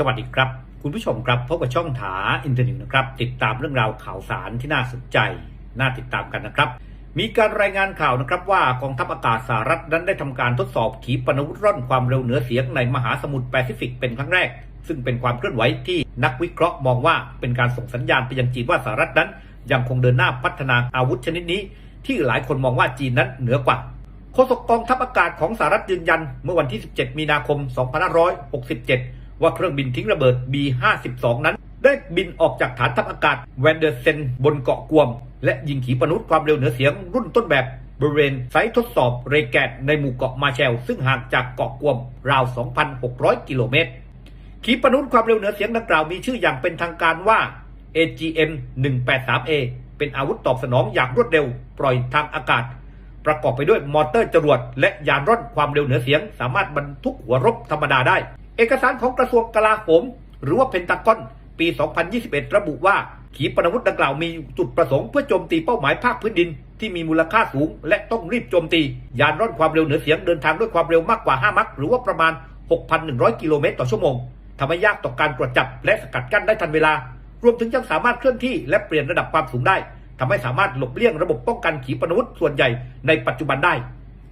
สวัสดีครับ คุณผู้ชมครับพบกับช่องถาอินเทอร์เน็ตนะครับ ติดตามเรื่องราวข่าวสารที่น่าสนใจ น่าติดตามกันนะครับ มีการรายงานข่าวนะครับว่ากองทัพอากาศสหรัฐนั้นได้ทำการทดสอบขีปนาวุธร่อนความเร็วเหนือเสียงในมหาสมุทรแปซิฟิกเป็นครั้งแรก ซึ่งเป็นความเคลื่อนไหวที่นักวิเคราะห์มองว่าเป็นการส่งสัญญาณไปยังจีนว่าสหรัฐนั้น ยังคงเดินหน้าพัฒนาอาวุธชนิดนี้ ที่หลายคนมองว่าจีนนั้นเหนือกว่าโฆษกกองทัพอากาศของสหรัฐยืนยัน เมื่อวันที่ 17 มีนาคม 2567 ว่าเครื่องบินทิ้งระเบิด B-52 นั้น ได้บินออกจากฐานทัพอากาศแวนเดอร์เซนบนเกาะกวม และยิงขีปนาวุธความเร็วเหนือเสียงรุ่นต้นแบบบริเวณไซต์ทดสอบเรแกตในหมู่เกาะมาแชล ซึ่งห่างจากเกาะกวมราว 2,600 กิโลเมตร ขีปนาวุธความเร็วเหนือเสียงดังกล่าวมีชื่ออย่างเป็นทางการว่า AGM 183A เป็นอาวุธตอบสนองอย่างรวดเร็ว ปล่อยทางอากาศ ประกอบไปด้วยมอเตอร์จรวด และยานร่อนความเร็วเหนือเสียง สามารถบรรทุกหัวรบธรรมดาได้ เอกสารของกระทรวงกลาโหม หรือว่าเพนตากอน ปี 2021 ระบุว่า ขีปนาวุธดังกล่าวมีจุดประสงค์เพื่อโจมตีเป้าหมายภาคพื้นดิน ที่มีมูลค่าสูง และต้องรีบโจมตี ยานร่อนความเร็วเหนือเสียงเดินทางด้วยความเร็วมากกว่า 5 มัคหรือว่าประมาณ 6,100 กิโลเมตรต่อชั่วโมงทำให้ยากต่อการตรวจจับและสกัดกั้นได้ทันเวลา รวมถึงยังสามารถเคลื่อนที่และเปลี่ยนระดับความสูงได้ทำให้สามารถหลบเลี่ยงระบบป้องกันขีปนาวุธส่วนใหญ่ในปัจจุบันได้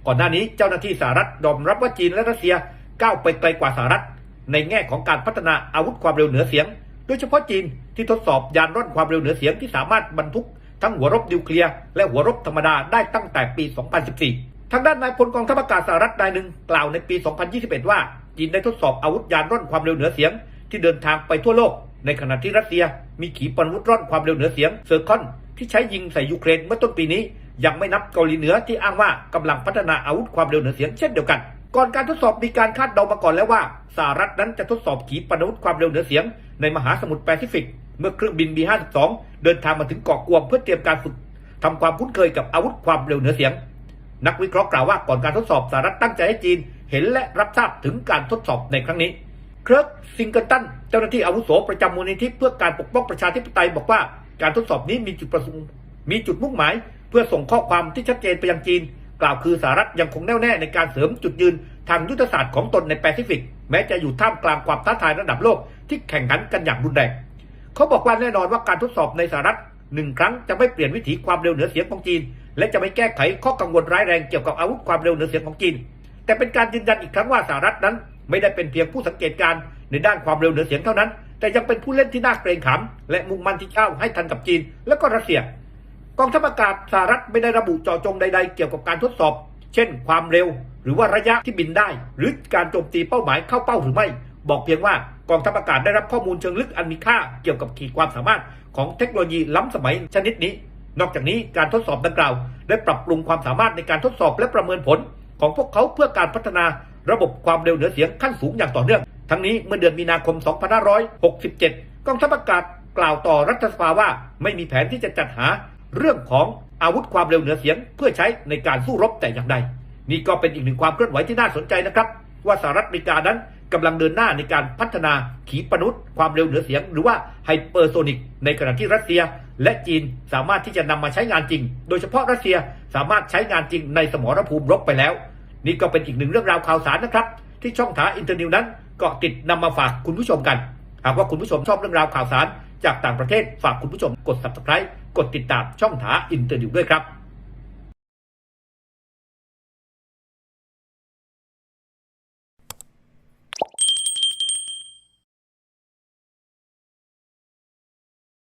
ก่อนหน้านี้เจ้าหน้าที่สหรัฐยอมรับว่าจีนและรัสเซียก้าวไปไกลกว่าสหรัฐ ในแง่ของการพัฒนาอาวุธความเร็วเหนือเสียง โดยเฉพาะจีนที่ทดสอบยานร่อนความเร็วเหนือเสียงที่สามารถบรรทุกทั้งหัวรบนิวเคลียร์และหัวรบธรรมดาได้ตั้งแต่ปี 2014 ทางด้านนายพลกองทัพอากาศสหรัฐนายหนึ่งกล่าวในปี 2021 ว่าจีนได้ทดสอบอาวุธยานร่อนความเร็วเหนือเสียง ที่เดินทางไปทั่วโลก ในขณะที่รัสเซีย มีขีปนาวุธร่อนความเร็วเหนือเสียงเซอร์คอนที่ใช้ยิงใส่ยูเครนเมื่อต้นปีนี้ ยังไม่นับเกาหลีเหนือที่อ้างว่ากำลังพัฒนาอาวุธความเร็วเหนือเสียงเช่นเดียวกัน ก่อนการทดสอบมีการคาดเดามาก่อนแล้วว่าสหรัฐนั้นจะทดสอบขีปนาวุธความเร็วเหนือเสียง ในมหาสมุทรแปซิฟิก เมื่อเครื่องบิน B-52 เดินทางมาถึงเกาะกวมเพื่อเตรียมการฝึกทำความคุ้นเคยกับอาวุธความเร็วเหนือเสียง นักวิเคราะห์กล่าวว่าก่อนการทดสอบสหรัฐตั้งใจให้จีน เห็นและรับทราบถึงการทดสอบในครั้งนี้เคิร์กซิงเกิลตันเจ้าหน้าที่อาวุโสประจำมูลนิธิเพื่อการปกป้องประชาธิปไตยบอกว่าการทดสอบนี้มีจุดประสงค์มีจุดมุ่งหมาย เพื่อส่งข้อความที่ชัดเจนไปยังจีน กล่าวคือสหรัฐยังคงแน่วแน่ในการเสริมจุดยืนทางยุทธศาสตร์ของตนในแปซิฟิก แม้จะอยู่ท่ามกลางความท้าทายระดับโลกที่แข่งขันกันอย่างรุนแรงเขาบอกว่าแน่นอนว่าการทดสอบในสหรัฐหนึ่งครั้งจะไม่เปลี่ยนวิถีความเร็วเหนือเสียงของจีน และจะไม่แก้ไขข้อกังวลร้ายแรงเกี่ยวกับอาวุธความเร็วเหนือเสียงของจีน แต่เป็นการยืนยันอีกครั้งว่าสหรัฐนั้น ไม่ได้เป็นเพียงผู้สังเกตการณ์ในด้านความเร็วเหนือเสียงเท่านั้น แต่ยังเป็นผู้เล่นที่น่าเกรงขามและมุ่งมั่นที่เจ้าให้ทันกับจีน และก็รัสเซีย กองทัพอากาศสหรัฐไม่ได้ระบุเจาะจงใดๆ เกี่ยวกับการทดสอบ เช่น ความเร็ว หรือว่าระยะที่บินได้ หรือการโจมตีเป้าหมายเข้าเป้าหรือไม่ บอกเพียงว่ากองทัพอากาศได้รับข้อมูลเชิงลึกอันมีค่าเกี่ยวกับขีดความสามารถของเทคโนโลยีล้ำสมัยชนิดนี้ นอกจากนี้การทดสอบดังกล่าว ได้ปรับปรุงความสามารถในการทดสอบและประเมินผล ของพวกเขาเพื่อการพัฒนาระบบความเร็วเหนือเสียงขั้นสูงอย่างต่อเนื่อง ทั้งนี้เมื่อเดือนมีนาคม 2567 กองทัพอากาศกล่าวต่อรัฐสภาว่าไม่มีแผนที่จะจัดหา เรื่องของอาวุธความเร็วเหนือเสียง เพื่อใช้ในการสู้รบแต่อย่างใด นี่ก็เป็นอีกหนึ่งความเคลื่อนไหวที่น่าสนใจนะครับ ว่าสหรัฐอเมริกานั้นกำลังเดินหน้าในการพัฒนาขีปนาวุธความเร็วเหนือเสียง หรือว่าไฮเปอร์โซนิกในขณะที่รัสเซีย และจีนสามารถที่จะนำมาใช้งานจริง โดยเฉพาะรัสเซียสามารถใช้งานจริงในสมรภูมิรบไปแล้ว นี่ก็เป็นอีกหนึ่งเรื่องราวข่าวสารนะครับ ที่ช่องถาอินเตอร์นิวนั้นเกาะติดนำมาฝากคุณผู้ชมกัน หากว่าคุณผู้ชมชอบเรื่องราวข่าวสาร จากต่างประเทศฝากคุณผู้ชมกด subscribe กดติดตามช่องถาอินเตอร์ดิวด้วยครับ